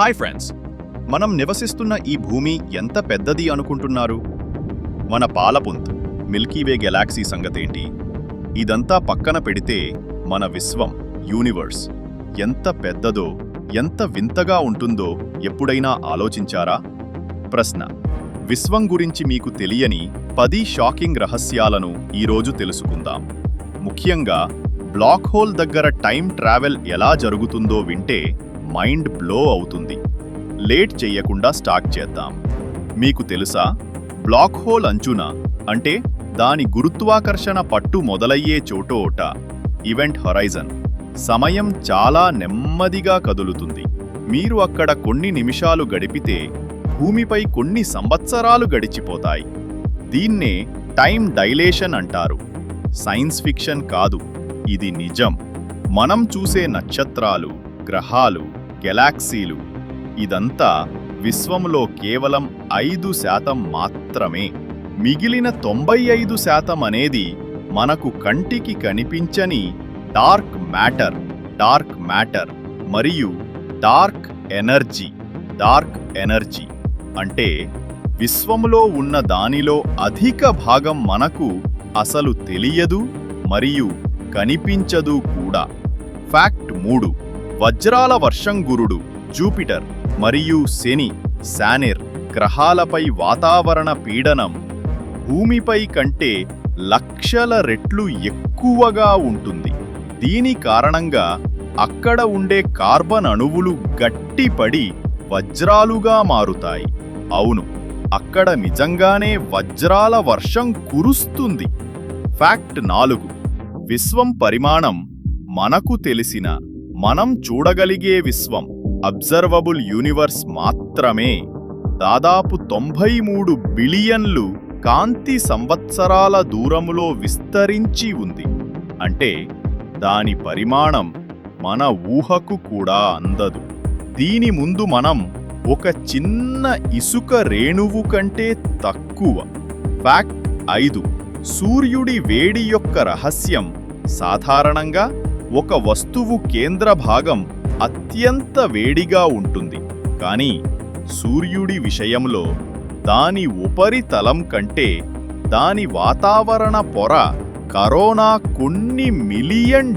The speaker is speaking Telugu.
Hi friends. మనం నివసిస్తున్న ఈ భూమి ఎంత పెద్దది అనుకుంటున్నారు? మన పాలపుంత్ మిల్కీవే గెలాక్సీ సంగతేంటి? ఇదంతా పక్కన పెడితే మన విశ్వం యూనివర్స్ ఎంత పెద్దదో ఎంత వింతగా ఉంటుందో ఎప్పుడైనా ఆలోచించారా? ప్రశ్న. విశ్వం గురించి మీకు తెలియని పది షాకింగ్ రహస్యాలను ఈరోజు తెలుసుకుందాం. ముఖ్యంగా బ్లాక్ హోల్ దగ్గర టైం ట్రావెల్ ఎలా జరుగుతుందో వింటే మైండ్ బ్లో అవుతుంది. లేట్ చెయ్యకుండా స్టార్ట్ చేద్దాం. మీకు తెలుసా? బ్లాక్ హోల్ అంచున అంటే దాని గురుత్వాకర్షణ పట్టు మొదలయ్యే చోటోట ఈవెంట్ హొరైజన్ సమయం చాలా నెమ్మదిగా కదులుతుంది. మీరు అక్కడ కొన్ని నిమిషాలు గడిపితే భూమిపై కొన్ని సంవత్సరాలు గడిచిపోతాయి. దీన్నే టైం డైలేషన్ అంటారు. సైన్స్ ఫిక్షన్ కాదు ఇది నిజం. మనం చూసే నక్షత్రాలు గ్రహాలు గెలాక్సీలు. ఇదంతా విశ్వంలో కేవలం ఐదు శాతం మాత్రమే. మిగిలిన తొంభై ఐదు శాతం అనేది మనకు కంటికి కనిపించని డార్క్ మ్యాటర్ డార్క్ మ్యాటర్ మరియు డార్క్ ఎనర్జీ డార్క్ ఎనర్జీ. అంటే విశ్వంలో ఉన్న దానిలో అధిక భాగం మనకు అసలు తెలియదు మరియు కనిపించదు కూడా. ఫ్యాక్ట్ మూడు. వజ్రాల వర్షం గురుడు జూపిటర్ మరియు శని శానిర్ గ్రహాలపై వాతావరణ పీడనం భూమిపై కంటే లక్షల రెట్లు ఎక్కువగా ఉంటుంది. దీని కారణంగా అక్కడ ఉండే కార్బన్ అణువులు గట్టిపడి వజ్రాలుగా మారుతాయి. అవును అక్కడ నిజంగానే వజ్రాల వర్షం కురుస్తుంది. ఫ్యాక్ట్ నాలుగు విశ్వం పరిమాణం మనకు తెలిసిన మనం చూడగలిగే విశ్వం అబ్జర్వబుల్ యూనివర్స్ మాత్రమే. దాదాపు తొంభై మూడు బిలియన్లు కాంతి సంవత్సరాల దూరములో విస్తరించి ఉంది. అంటే దాని పరిమాణం మన ఊహకు కూడా అందదు. దీని ముందు మనం ఒక చిన్న ఇసుక రేణువు కంటే తక్కువ. ఫ్యాక్ట్ ఐదు సూర్యుడి వేడి యొక్క రహస్యం సాధారణంగా ఒక వస్తువు కేంద్ర భాగం అత్యంత వేడిగా ఉంటుంది. కానీ సూర్యుడి విషయంలో దాని ఉపరితలం కంటే దాని వాతావరణ పొర కరోనా కొన్ని మిలియన్